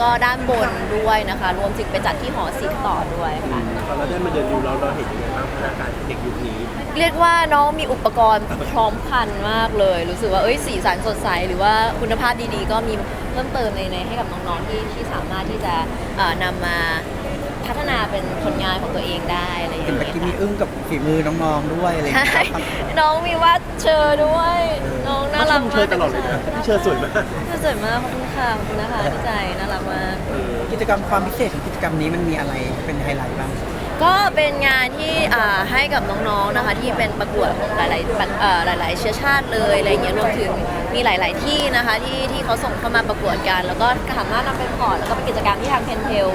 แล้วก็ด้านบนด้วยนะคะ รวมถึงไปจัดที่หอศิลป์ต่อด้วยค่ะ ตอนเราได้มาเดินดูเราเราเห็นยังไงบ้างพัฒนาการของเด็กยุคนี้เรียกว่าน้องมีอุปกรณ์พร้อมครันมากเลย รู้สึกว่าเอ้ยสีสันสดใส หรือว่าคุณภาพดีๆ ก็มีเพิ่มเติมในในให้กับน้องๆที่ที่สามารถที่จะเอ่อนำมา พัฒนาเป็นผลงานของตัวเองได้อะไรอย่างเห็นเงี้เมื่อกี้ยมีค่ะอึ้งกับฝีมือน้องๆด้วยอะไรอย่างใช่เงี้ยครับ น้องมีวาดเชอด้วย น้องน่ารักเชมาอกตลอดเลยนะพี่เชอสวยมากเชอสวยมากขอบคุณค่ะขอบคุณนะคะดีใจน่ารักมากเออกิจกรรมความพิเศษของกิจกรรมนี้มันมีอะไรเป็นไฮไลท์บ้าง ก็เป็นงานที่อ่าให้กับน้องๆนะคะ ที่เป็นประกวดของหลายๆปันเอ่อหลาย ๆ เชื้อชาติเลยอะไรเงี้ยรวมถึงมีหลาย ๆ ที่นะคะที่ที่เขาส่งเข้ามาประกวดกัน แล้วก็สามารถนำไปพอร์ตแล้วก็เป็นกิจกรรมที่ทางเพนเทล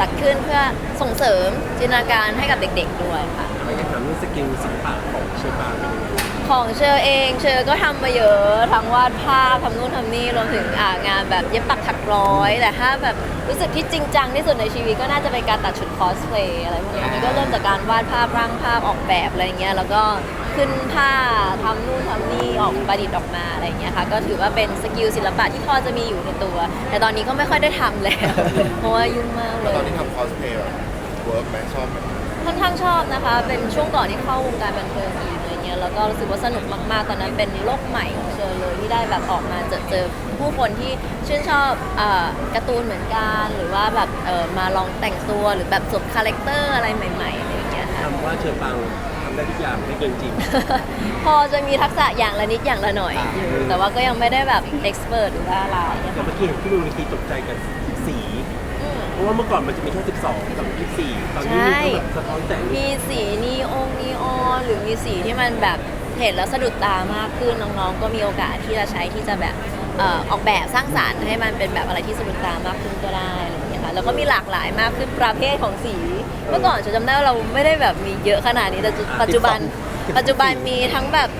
จัดขึ้นเพื่อส่งเสริมจินตนาการให้กับเด็ก ๆ ด้วยค่ะไปกันถามเรื่องสกิลศิลปะของเชอปางเป็นยังไง ของเชอเองเชอก็ทำมาเยอะทั้งวาดภาพทำนู่นทำนี่รวมถึงอ่างานแบบเย็บปักถักร้อย แต่ถ้าแบบรู้สึกที่จริงจังที่สุดในชีวิตก็น่าจะเป็นการตัดชุดคอสเพลย์อะไรพวกนี้มันก็เริ่มจากการวาดภาพร่างภาพออกแบบอะไรอย่างเงี้ยแล้วก็ขึ้นผ้าทำนู่นทำนี่ออกประดิษฐ์ออกมาอะไรอย่างเงี้ยค่ะก็ถือว่าเป็นสกิลศิลปะที่พอจะมีอยู่ในตัว แต่ตอนนี้ก็ไม่ค่อยได้ทำแล้ว เพราะว่ายุ่งมากเลแล้วตอยนที่ทำคอสเพลย์เวิร์กไหมชอบไหมค่อนข้างชอบนะคะ เป็นช่วงก่อนที่เข้าวงการบันเทิงอีกอะไร เงี้ยแล้วก็รู้สึกว่าสนุกมากๆ ตอนนั้นเป็นโลกใหม่ของเชอเลยที่ได้แบบออกมาเจอเจอผู้คนที่ชื่นชอบอการ์ตูนเหมือนกันหรือว่าแบบมาลองแต่งตัวหรือแบบสวมคาแรคเตอร์อะไรใหม่ๆอะไรอย่างเงี้ยค่ะทำว่าเชอปังำได้ทุกอย่างไม่เกินจริง พอจะมีทักษะอย่างละนิดอย่างละหน่อยอยู่ แต่ว่าก็ยังไม่ได้แบบเอ็กซ์เพรสหรือว่าอะไรนะแต่คะเมื่อกี้เห็นที่บนเวทีตกใจกับสี อืม เพราะว่าเมื่อก่อนมันจะมีแค่ 12 กับ 24 ตอนนี้มันก็แบบสะท้อนแสงมีสีนีองนีออนหรือมีสีที่มันแบบเห็นแล้วสะดุดตามากขึ้นน้องๆ ก็มีโอกาสที่จะใช้ที่จะแบบเอ่อออกแบบสร้างสรรค์ให้มันเป็นแบบอะไรที่สะดุดตามากขึ้นก็ได้อะไร อย่างเงี้ยค่ะแล้วก็มีหลากหลายมากขึ้นประเภทของสี เมื่อก่อนจะจำได้ว่าเราไม่ได้แบบมีเยอะขนาดนี้แต่ปัจจุบัน ปัจจุบันมีทั้งแบบ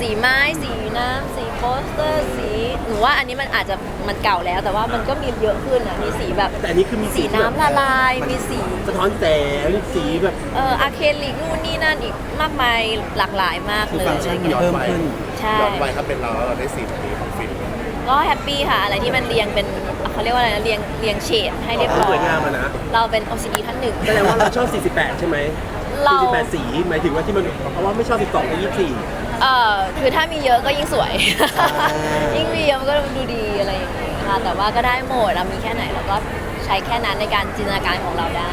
สีไม้ สีน้ำสีโปสเตอร์สีหนูว่าอันนี้มันอาจจะมันเก่าแล้ว แต่ว่ามันก็มีเยอะขึ้นอะมีสีแบบแต่อันนี้คือมีสีน้ำละลายมีสีสะท้อนแสงสีแบบเอออะเคลิกนู่นนี่นั่นอีกมากมายหลากหลายมากคือเลยฟังก์ชันอะไรเงี้ยเพิ่มขึ้นใช่ย้อนไปถ้าเป็นเราแล้วเราได้สีแบบนี้ของฟิล์มก็แฮปปี้ค่ะอะไรที่มันเรียงเป็น เขาเรียกว่าอะไรนะเรียงเรียงเฉดให้เรียบร้อสวยยงามอะนะ เราเป็น OCD ท่านหนึ่ง แสดงว่าเราชอบ 48 ใช่ไหมเรา 48 สี หมายถึงว่าที่มันเพราะว่าไม่ชอบ 12กับ24 เออคือถ้ามีเยอะก็ยิ่งสวย ยิ่งมีเยอะมันก็ดูดีอะไรอย่างเงี้ยค่ะ แต่ว่าก็ได้หมดเรามีแค่ไหนเราก็ใช้แค่นั้นในการจินตนาการของเราได้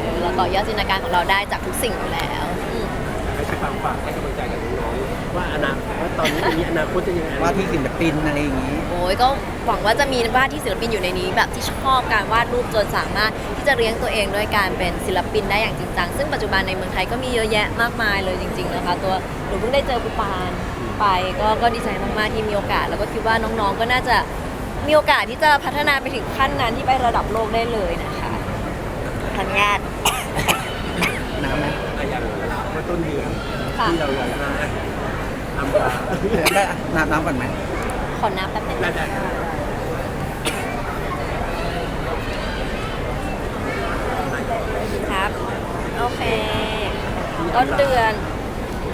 เออแล้วก็ยอดจินตนาการของเราได้จากทุกสิ่งอยู่แล้วอืม ให้ไปฟังฝากให้กำลังใจกับน้องๆ ว่าอนาคตว่าตอนนี้มีอนาคตจะยังไงว่าที่ศิลปินอะไรอย่างนี้ โอ้ยก็หวังว่าจะมีวาดที่ศิลปินอยู่ในนี้ แบบที่ชอบการวาดรูปจนสามารถที่จะเลี้ยงตัวเองด้วยการเป็นศิลปินได้อย่างจริงจังซึ่งปัจจุบันในเมืองไทยก็มีเยอะแยะมากมายเลยจริง ๆ นะคะ ตัวหนูเพิ่งได้เจอปูปานไปก็ก็ดีใจมากๆที่มีโอกาส แล้วก็คิดว่าน้องๆก็น่าจะมีโอกาสที่จะพัฒนาไปถึงขั้นนั้นที่ไประดับโลกได้เลยนะคะทันญาตน้ำไหมอะอย่างเมื่อต้นเดือนค่ะที่เราร้องไห้ทำมา ได้น้ำน้ำก่อนไหม ขอน้ำแป๊บนึงได้นะได้ ครับ โอเค ต้นเดือน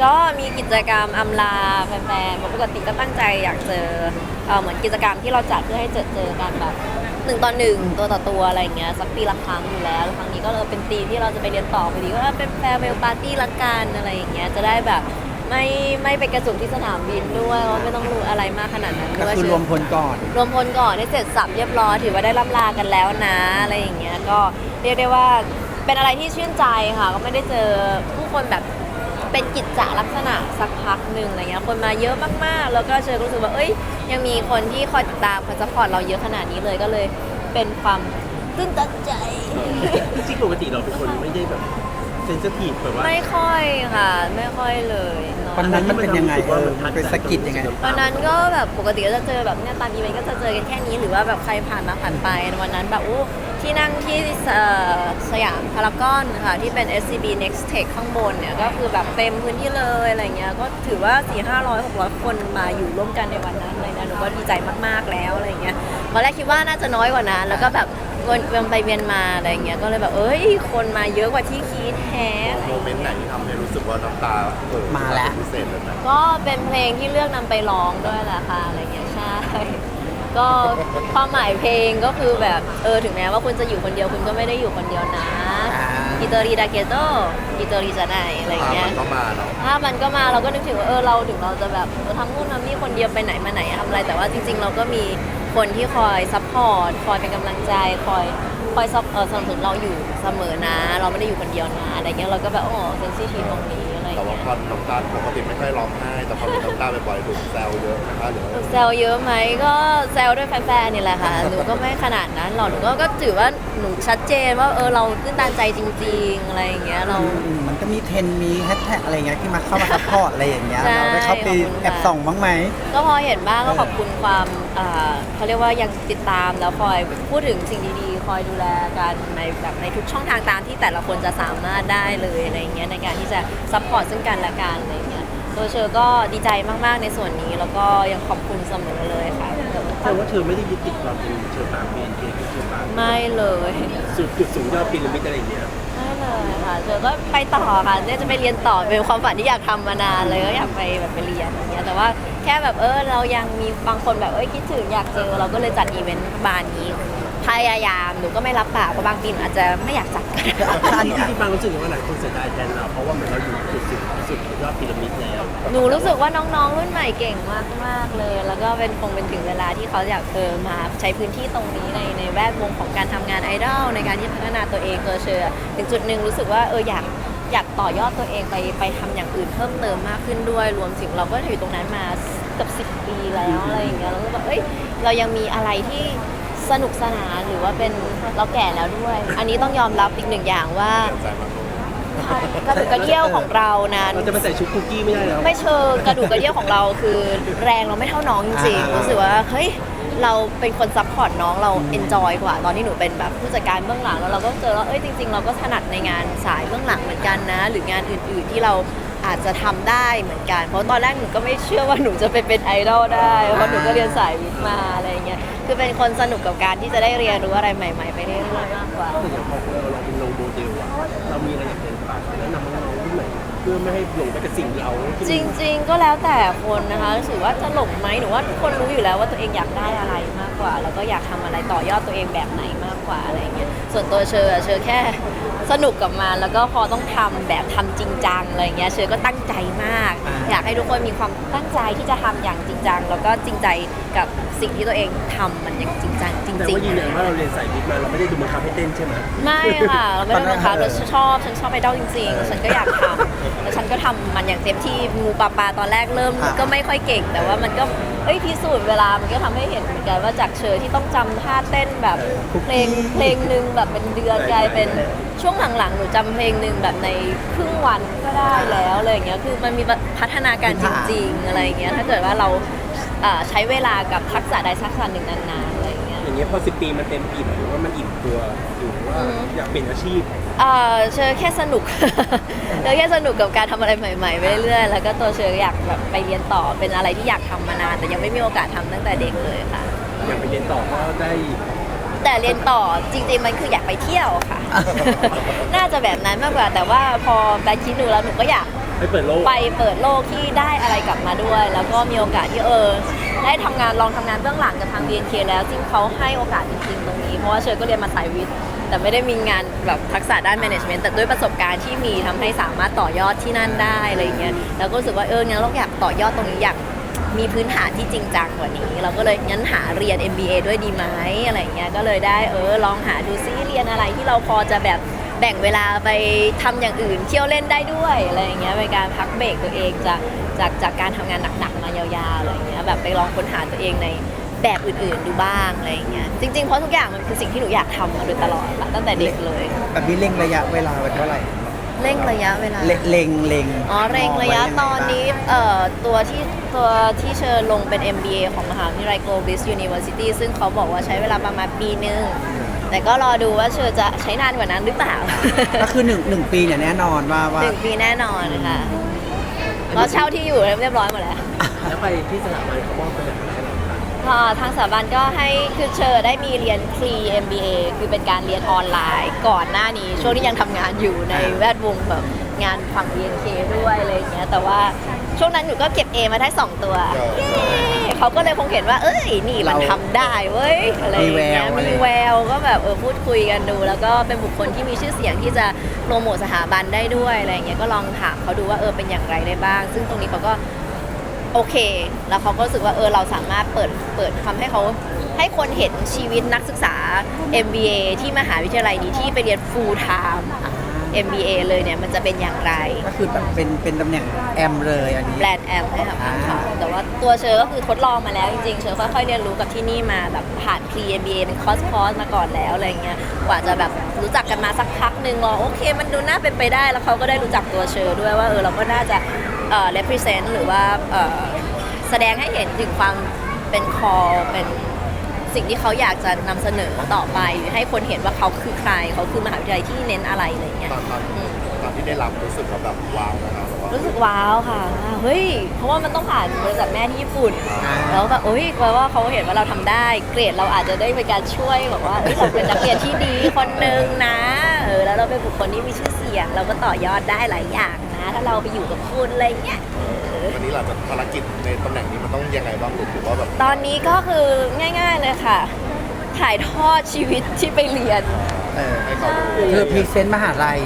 ก็มีกิจกรรมอำลาแฟนๆปกติก็ตั้งใจอยากเจอเอ่อเหมือนกิจกรรมที่เราจัดเพื่อให้เจอเจอกันแบบหนึ่งต่อหนึ่งตัวต่อตัวอะไรอย่างเงี้ยสักปีละครั้งอยู่แล้วแล้วครั้งนี้ก็เลยเป็นธีมที่เราจะไปเรียนต่อพอดีก็เป็นแฟร์เวลปาร์ตี้ละกันอะไรอย่างเงี้ยจะได้แบบ ไม่ไม่ไปกระสุนที่สนามบินด้วยว่าไม่ต้องรู้อะไรมากขนาดนั้นก็ด้วยคือรวมพลก่อน รวมพลก่อนให้เสร็จสับเรียบร้อยถือว่าได้ล่ำลากันแล้วนะอะไรอย่างเงี้ยก็เรียกได้ว่าเป็นอะไรที่ชื่นใจค่ะ ก็ไม่ได้เจอผู้คนแบบเป็นกิจจลักษณะสักพักหนึ่งอะไรเงี้ยคนมาเยอะมากๆ แล้วก็เชอก็รู้สึกว่าเอ้ย ยังมีคนที่คอยติดตามคอยซัพพอร์ตเราเยอะขนาดนี้เลยก็เลยเป็นความตื้นตันใจ จริงๆปกติเราเป็นคนไม่ได้แบบ เซนซิทีฟแบบว่า ไม่ค่อยค่ะ ไม่ค่อยเลยเนาะวันนั้นมันเป็นยังไงเออมันเป็นสะกิดยังไง วันนั้นก็แบบปกติก็จะเจอแบบเนี่ยตามอีเวนต์ก็จะเจอกันแค่นี้หรือว่าแบบใครผ่านมาผ่านไปวันนั้นแบบโอ้ที่นั่งที่เอ่อสยามพารากอนค่ะ ที่เป็น SCB Next Tech ข้างบนเนี่ย ก็คือแบบเต็มพื้นที่เลยอะไรเงี้ยก็ถือว่า 4 5 0 0 600 คนมาอยู่ร่วมกันในวันนั้นเลยนะหนูก็ดีใจมากๆแล้วอะไรเงี้ยต อนแรกคิดว่าน่าจะน้อยกว่านั้น แล้วก็แบบวนเวียนไปเวียนมาอะไรเงี้ยก็เลยแบบเอ้ย คนมาเยอะกว่าที่คิดแฮะอะไรโมเมเงี้ยนต์ไหนที่ทำให้รู้สึกว่าน้ำตาเอ่อมาแล้วพิเศษเลยนะก็เป็นเพลงที่เลือกนำไปร้องด้วยแหละค่ะอะไรเงี้ยใช่กก็ความหมายเพลงก็คือแบบเออถึงแม้ว่าคุณจะอยู่คนเดียวคุณก็ไม่ได้อยู่คนเดียวนะอ่าอิโตรีดาเกโตอิโตรีจะไหนอะไรอย่างภาพเงี้มัยนก็มาเนาะถ้ามันก็มาเราก็นึกถึงว่าเออเราถึงเราจะแบบเออทำนู่นทำนี่คนเดียวไปไหนมาไหนทำอะไร แต่ว่าจริง ๆ เราก็มี คนที่คอยซัพพอร์ตคอยเป็นกำลังใจคอยคอยซับเออสนับสนุนเราอยู่เสมอนะ เราไม่ได้อยู่คนเดียวนะอะไรเงี้ยเราก็แบบอ๋อเซนซิทีฟตรงนี้อะไรแต่ว่าเงี้ยพอน้ำตาลปกติไม่ค่อยร้องไห้แต่พอมีน้ำตาลบ่อยๆถูกแซวเยอะนะคะหรือว่าแซวเยอะไหมก็แซวด้วยแฟนๆนี่แหละค่ะหนูก็ไม่ขนาดนั้นหรอกหนูก็ก็ถือว่าหนูชัดเจนว่าเออเราตื้นตันใจจริง ๆ อะไรอย่างเงี้ยเราอืมมัน ก็มีเทรนด์มีแฮชแท็กอะไรเงี้ยที่มาเข้ามาซัพพอร์ตอะไรอย่างเงี้ยใช่เราได้เข้าไปขอบคุณค่ะ แอบส่องบ้างไหม ก็พอเห็นบ้างก็ขอบคุณความอ่าเขาเรียกว่ายังติดตามแล้วคอยพูดถึงสิ่งดีๆ คอยดูแลกันในแบบในทุกช่องทางตามที่แต่ละคนจะสามารถได้เลยอะไรเงี้ยในการที่จะซัพพอร์ตซึ่งกันและกันอะไรเงี้ยตัวเชอก็ดีใจมากๆในส่วนนี้ แล้วก็ยังขอบคุณเสมอเลยค่ะแต่ว่าเธอไม่ได้ยึดติดความเป็นเชอปางเป็นเกย์เชอปางไม่เลย สุดจุดสูงยอดพีระมิดอะไรอย่างเงี้ยไม่ เลยค่ะเชอก็ไปต่อค่ะเนี่ยจะไปเรียนต่อเป็นความฝันที่อยากทำมานานเลยก็อยากไปแบบไปเรียนอย่างเงี้ยแต่ว่าแค่แบบเออเรายังมีบางคนแบบเอ้ยคิดถึงอยากเจอเราก็เลยจัดอีเวนต์บานนี้ พยายามหนูก็ไม่รับปากเพราะบางปีหนูอาจจะไม่อยากจัดก็ได้อันนี้ที่ฟังรู้สึกว่าหลายคนเสียดายแทนเราเพราะว่าเหมือนเราอยู่จุดสุดสุดยอดพีระมิดแล้วหนูรู้สึกว่าน้องๆรุ่นใหม่เก่งมากมากๆเลย แล้วก็เป็นคงเป็นถึงเวลาที่เขาอยากเออมาใช้พื้นที่ตรงนี้ในในแวดวงของการทำงานไอดอลในการที่พัฒนาตัวเองตัวเชอร์ถึงจุดหนึ่งรู้สึกว่าเอออยากอยากต่อยอดตัวเองไปไปทำอย่างอื่นเพิ่มเติมมากขึ้นด้วย รวมถึงเราก็อยู่ตรงนั้นมาเกับสิบปีแล้วอะไรอย่างเงี้ยเราก็แบบเอ้ยเรายังมีอะไรที่ สนุกสนานหรือว่าเป็นเราแก่แล้วด้วย อันนี้ต้องยอมรับอีกหนึ่งอย่างว่าเสียใจมากเลยกระดูกกระเดี่ยวของเรานั้น เราจะไปใส่ชุดคุกกี้ไม่ได้แล้ว ไม่เชิงกระดูกกระเดี่ยวของเราคือแรงเราไม่เท่าน้องจริงๆอ่ารู้สึกว่าเฮ้ยเราเป็นคนซัพพอร์ตน้องเราเอนจอยกว่า ตอนที่หนูเป็นแบบผู้จัดการเบื้องหลังแล้วเราก็เจอว่าเอ้ยจริง ๆ เราก็ถนัดในงานสายเบื้องหลังเหมือนกันนะ หรืองานอื่นๆที่เราอาจจะทำได้เหมือนกัน เพราะตอนแรกหนูก็ไม่เชื่อว่าหนูจะไปเป็นไอดอลได้เพราะหนูก็เรียนสายวิทย์มาอะไรอย่างเงี้ย คือเป็นคนสนุกกับการที่จะได้เรียนรู้อะไรใหม่ ๆ ไปเรื่อยๆมากกว่า แต่อย่างพอเราเราเป็นโลโมเดลอะเรามีอะไรอยากเป็นฝากแนะนำน้องรุ่นใหม่เพื่อไม่ให้หลงไปกับสิ่งเราที่จริง ๆ ก็แล้วแต่คนนะคะรู้สึกว่าจะหลงไหมหนูว่าทุกคนรู้อยู่แล้วว่าตัวเองอยากได้อะไรมากกว่า แล้วก็อยากทำอะไรต่อยอดตัวเองแบบไหนมากกว่าอะไรเงี้ยส่วนตัวเชออะเชอแค่สนุกกับมันแล้วก็พอต้องทำแบบทำจริงจังอะไรเงี้ยเชอก็ตั้งใจมาก อ่า อยากให้ทุกคนมีความตั้งใจที่จะทำอย่างจริงจังแล้วก็จริงใจกับสิ่งที่ตัวเองทำมันอย่างจริงจังจแต่ริงว่ายืนยันว่าเราเรียนสายวิทย์มาเราไม่ได้ดูบังคับให้เต้นใช่ไหมๆไม่ค่ะเราไม่ได้บังคับเราชอบฉันชอบไอดอลจริงๆ ฉันก็อยากทำแล้วฉันก็ทำมันอย่างเต็มที่งูปลาปลาตอนแรกเริ่มอ่า ก็ไม่ค่อยเก่ง แต่ว่ามันก็เอ้ยพิสูจน์เวลามันก็ทำให้เห็นเหมือนกันว่าจากเชอที่ต้องจำท่าเต้นแบบเพลงเพลงหนึ่งแบบเป็นเดือนกลายเป็นช่วงหลังๆหนูจำเพลงหนึ่งแบบในครึ่งวันก็ได้แล้วอะไรอย่างเงี้ยคือมันมีพัฒนาการจริง ๆ อะไรอย่างเงี้ยถ้าเกิดว่าเราอ่าใช้เวลากับทักษะใดทักษะหนึ่งนานๆอะไรอย่างเงี้ย อย่างเงี้ยพอสิปีมันเต็มอิ่มหรือว่ามันอิ่มตัวหรือว่าอืมอยากเปลี่ยนอาชีพ เอ่อเชอแค่สนุก เชอแค่สนุกกับการทำอะไรใหม่ๆไปเรื่อยๆ แล้วก็ตัวเชออยากแบบไปเรียนต่อเป็นอะไรที่อยากทำมานาน แต่ยังไม่มีโอกาสทำตั้งแต่เด็กเลยค่ะ อยากไปเรียนต่อก็ได้แต่ เรียนต่อจริงๆมันคืออยากไปเที่ยวค่ะ น่าจะแบบนั้นมากกว่า แต่ว่าพอแบคิดดูแล้วหนูก็อยาก ไปเปิดโลก ไปเปิดโลกที่ได้อะไรกลับมาด้วย แล้วก็มีโอกาสที่เออ ได้ทำงานลองทำงานเบื้องหลังกับทาง BNK แล้วจริงเขาให้โอกาสจริงๆตรงนี้ เพราะว่าเชอก็เรียนมาสายวิทย์ แต่ไม่ได้มีงานแบบทักษะด้าน management แต่ด้วยประสบการณ์ที่มีทำให้สามารถต่อยอดที่นั่นได้อะไรอย่างเงี้ยแล้วก็รู้สึกว่าเอองั้นเราอยากต่อยอดตรงนี้อยาก มีพื้นฐานที่จริงจังกว่านี้ เราก็เลยงั้นหาเรียน MBA ด้วยดีไหมอะไรเงี้ยก็เลยได้เออลองหาดูซิเรียนอะไรที่เราพอจะแบบแบ่งเวลาไปทำอย่างอื่นเที่ยวเล่นได้ด้วยอะไรเงี้ยเป็นการพักเบรกตัวเองจากจากจากการทำงานหนักๆมายาวๆอะไรเงี้ยแบบไปลองค้นหาตัวเองในแบบอื่นๆดูบ้างอะไรเงี้ยจริงๆเพราะทุกอย่างมันคือสิ่งที่หนูอยากทำมาโดยตลอดตั้งแต่เด็กเลยแบบนี้เร่งระยะเวลาไว้เท่าไหร่ เร่งระยะเวลา เล็งเล็งเล็งอ๋อเร่งระยะตอนนี้เอ่อตัวที่ตัวที่เชิญลงเป็น MBA ของมหาวิทยาลัย Globis University ซึ่งเขาบอกว่าใช้เวลาประมาณปีหนึงแต่ก็รอดูว่าเชอจะใช้นานกว่านั้นหรือเปล่า ก็คือหนึ่งหนึ่งปีเนี่ยแน่นอนว่าว่า หนึ่งปีแน่นอนค่ะเราเช่าที่อยู่เรียบร้อยหมดแล้ว แล้วไปที่สถาบันเขามอบตำแหน่งอะไรให้ เราครับอ่าทางสถาบันก็ให้คือเชอได้มีเรียน pre MBA คือเป็นการเรียนออนไลน์ ก่อนหน้านี้ช่วงที่ยังทำงานอยู่ในแวดวงแบบงานฝั่ง BNK ด้วยอะไรอย่างเงี้ยแต่ว่าช่วงนั้นหนูก็เก็บ A มาได้ 2 ตัวเออเย้เขาก็เลยคงเห็นว่า เอ้ย นี่มันเราทำได้เว้ยอะไรอย่างเงี้ยมีแววอะไร มีแววก็แบบเออพูดคุยกันดู แล้วก็เป็นบุคคลที่มีชื่อเสียงที่จะโปรโมทสถาบันได้ด้วยอะไรอย่างเงี้ยก็ลองถามเขาดูว่าเออเป็นอย่างไรได้บ้าง ซึ่งตรงนี้เขาก็ โอเค แล้วเขาก็รู้สึกว่าเออเราสามารถเปิดเปิดทำให้เขาให้คนเห็นชีวิตนักศึกษา MBA ที่มหาวิทยาลัยนี้ที่ไปเรียน full time MBA เลยเนี่ยมันจะเป็นอย่างไร ก็คือแบบเป็นเป็นตำแหน่งแอมเลยอันนี้ แบรนด์แอมให้กับอ่าทางเขาแต่ว่าตัวเชอก็คือทดลองมาแล้วจริงๆ เชอค่อยๆเรียนรู้กับที่นี่มาแบบผ่าน pre MBA เป็นคอร์สคอร์สมาก่อนแล้วอะไรเงี้ย กว่าจะแบบรู้จักกันมาสักพักหนึ่งรอโอเค มันดูน่าเป็นไปได้ แล้วเขาก็ได้รู้จักตัวเชอด้วยว่าเออเราก็น่าจะ เอ่อ represent หรือว่าเอ่อแสดงให้เห็นถึงความเป็นคอเป็นสิ่งที่เขาอยากจะนำเสนอต่อไป หรือให้คนเห็นว่าเขาคือใคร เขาคือมหาวิทยาลัยที่เน้นอะไรอะไรเงี้ยตอนตอนตอนที่ได้รับรู้สึกว่าแบบว้าวนะครับแบบว่ารู้สึกว้าวค่ะว่าเฮ้ย เพราะว่ามันต้องผ่านบริษัทแม่ที่ญี่ปุ่นอ่าแล้วแบบโอ้ยแปลว่าเขาเห็นว่าเราทำได้ เกรดเราอาจจะได้เป็นการช่วยแบบว่าเอ้ยเราเป็นนักเรียนที่ดีคนหนึ่งนะ เออ แล้วเราเป็นบุคคลที่มีชื่อเสียง เราก็ต่อยอดได้หลายอย่างนะ ถ้าเราไปอยู่กับคุณอะไรเงี้ย วันนี้หลังจากภารกิจในตำแหน่งนี้มันต้องยังไงบ้างหรือว่าแบบตอนนี้ก็คือง่ายๆเลยค่ะ ถ่ายทอดชีวิตที่ไปเรียนเออให้เขาดูคือพรีเซนต์มหาลัย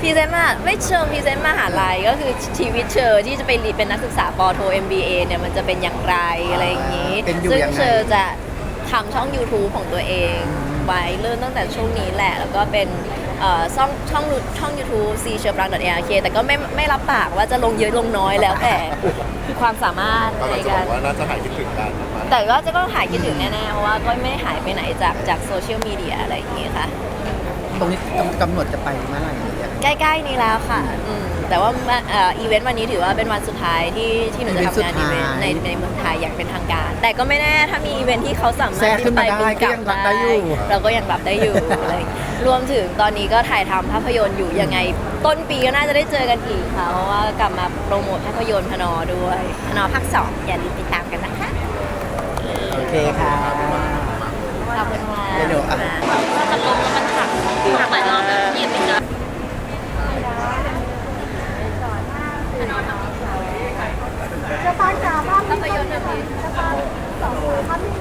พรีเซนต์มาไม่เชิงพรีเซนต์มหาลัยก็คือชีวิตเชอที่จะไปเรียนเป็นนักศึกษาปอโท MBA เนี่ยมันจะเป็นอย่างไรอะไรอย่างนี้เป็นอยู่ซึ่งยังไง เชอจะทำช่อง YouTube ของตัวเอง ไว้เริ่มตั้งแต่ช่วงนี้แหละ แล้วก็เป็น เอ่อช่องช่องช่อง YouTube c s h e r b r a n a r k แต่ก็ไม่ไม่รับปากว่าจะลงเยอะลงน้อยแล้วแต่ความสามารถก็ในเราจะบกาอรกว่าน่าจะหายคิดถึงกันมาแต่ก็จะต้องหายคิดถึงแน่ๆ เพราะว่าก็ไม่ได้หายไปไหนจากจากโซเชียลมีเดียอะไรอย่างนี้ค่ะ ตรงนี้กำกำหนดจะไปเมื่อไหร่เนี่ยใกล้ๆนี้แล้วค่ะอืมแต่ว่าเอ่ออีเวนต์วันนี้ถือว่าเป็นวันสุดท้ายที่ที่หนูจะทำงานอีเวนต์ในในเมืองไทยอย่างเป็นทางการ แต่ก็ไม่แน่ถ้ามีอีเวนต์ที่เขาสามารถแทรกขึ้ที่นไปมาได้บึงกลับก็ยังรับได้อยู่เราก็ยังรับได้อยู่อะไรอย่างเงี้ย รวมถึงตอนนี้ก็ถ่ายทำภาพยนตร์อยู่ยังไง ต้นปีก็น่าจะได้เจอกันอีกค่ะ เพราะว่ากลับมาโปรโมทภาพยนตร์พนอด้วยพนอภาคสองอย่าลืมติดตามกันนะคะ โอเคค่ะขอบคุณมากเดี๋ยวๆอะจะนลงแล้มันถักถักหลายรอบแล้วเหยียบไปนะจะปานจ๋าภาพยนตร์นะคานสองภาพ